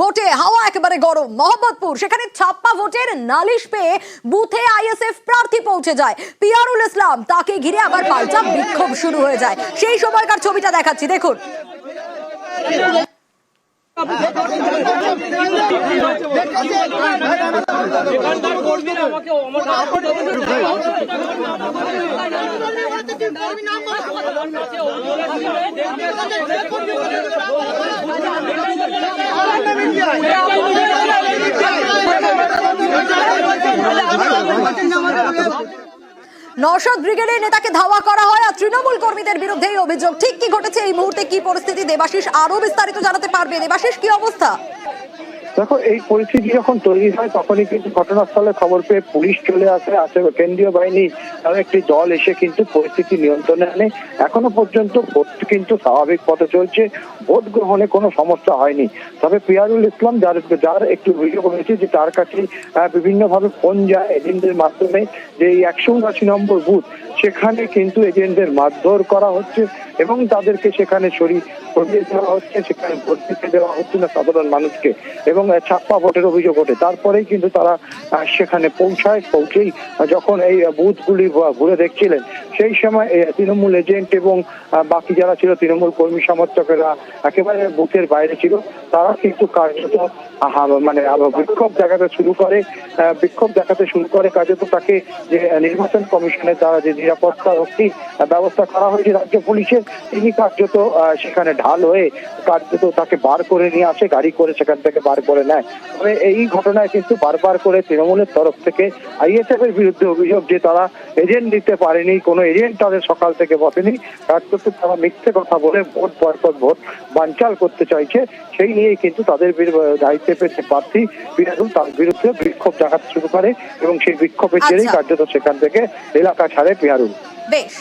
ভোটে হাওয়া একেবারে গরম। মোহাম্মদপুর, সেখানে ছাপ্পা ভোটের নালিশ পেয়ে বুথে আইএসএফ প্রার্থী পৌঁছে যায়। পিয়ারুল ইসলাম তাকে ঘিরে আবার পাল্টা বিক্ষোভ শুরু হয়ে যায়। সেই সময়কার ছবিটা দেখাচ্ছি, দেখুন। নওশাদ ব্রিগেডের নেতাকে ধাওয়া করা হয় আর তৃণমূল কর্মীদের বিরুদ্ধে এই অভিযোগ। ঠিক কি ঘটেছে? এই মুহূর্তে কি পরিস্থিতি? দেবাশিস আরও বিস্তারিত জানাতে পারবে। দেবাশিস, কি অবস্থা? দেখো, এই পরিস্থিতি যখন তৈরি হয়, তখনই কিন্তু ঘটনাস্থলে খবর পেয়ে পুলিশ চলে আসে আসে কেন্দ্রীয় বাহিনী, তার একটি দল এসে কিন্তু পরিস্থিতি নিয়ন্ত্রণে আনে। এখনও পর্যন্ত ভোট কিন্তু স্বাভাবিক পথে চলছে, ভোট গ্রহণে কোনো সমস্যা হয়নি। তবে পিয়ারুল ইসলাম, যার যার একটি অভিযোগ রয়েছে যে তার কাছে বিভিন্ন ভাবে ফোন যায় এজেন্টদের মাধ্যমে, যে এই একশো উনআশি নম্বর বুথ, সেখানে কিন্তু এজেন্টদের মারধর করা হচ্ছে। এবং তাদেরকে সেখানে শরীর সরিয়ে দেওয়া হচ্ছে, সেখানে ভোট দিতে দেওয়া হচ্ছে না সাধারণ মানুষকে। এবং ছাপ্পা ভোটের অভিযোগ ওঠে। তারপরেই কিন্তু তারা সেখানে পৌঁছায়। পৌঁছেই যখন এই বুথ বুথগুলি ঘুরে দেখছিলেন সেই সময় তৃণমূল এজেন্ট এবং বাকি যারা ছিল, তৃণমূল কর্মী সমর্থকেরা একেবারে বুথের বাইরে ছিল, তারা কিন্তু কার্যত মানে বিক্ষোভ দেখাতে শুরু করে বিক্ষোভ দেখাতে শুরু করে কার্যত তাকে যে, নির্বাচন কমিশনের দ্বারা যে নিরাপত্তা, রক্ষী ব্যবস্থা করা হয়েছে রাজ্য পুলিশের, তিনি কার্যত সেখানে ঢাল হয়ে কার্যত তাকে বার করে নিয়ে আসে, গাড়ি করে সেখান থেকে বার করে নেয়। তবে এই ঘটনায় কিন্তু বারবার করে তৃণমূলের তরফ থেকে আইএসএফ এর বিরুদ্ধে অভিযোগ যে তারা এজেন্ট দিতে পারেনি, কোনো এজেন্ট তাদের সকাল থেকে বসেনি। তার কার্যত তারা মিথ্যে কথা বলে ভোট পরপর ভোট বানচাল করতে চাইছে। সেই নিয়েই কিন্তু তাদের দায়িত্বে পেয়েছে প্রার্থী বিরাজুল। তার বিরুদ্ধে বিক্ষোভ দেখাতে শুরু করে এবং সেই বিক্ষোভের জেরেই আচ্ছা। কার্যত সেখান থেকে এলাকা ছাড়ে পিয়ারুল বেশ।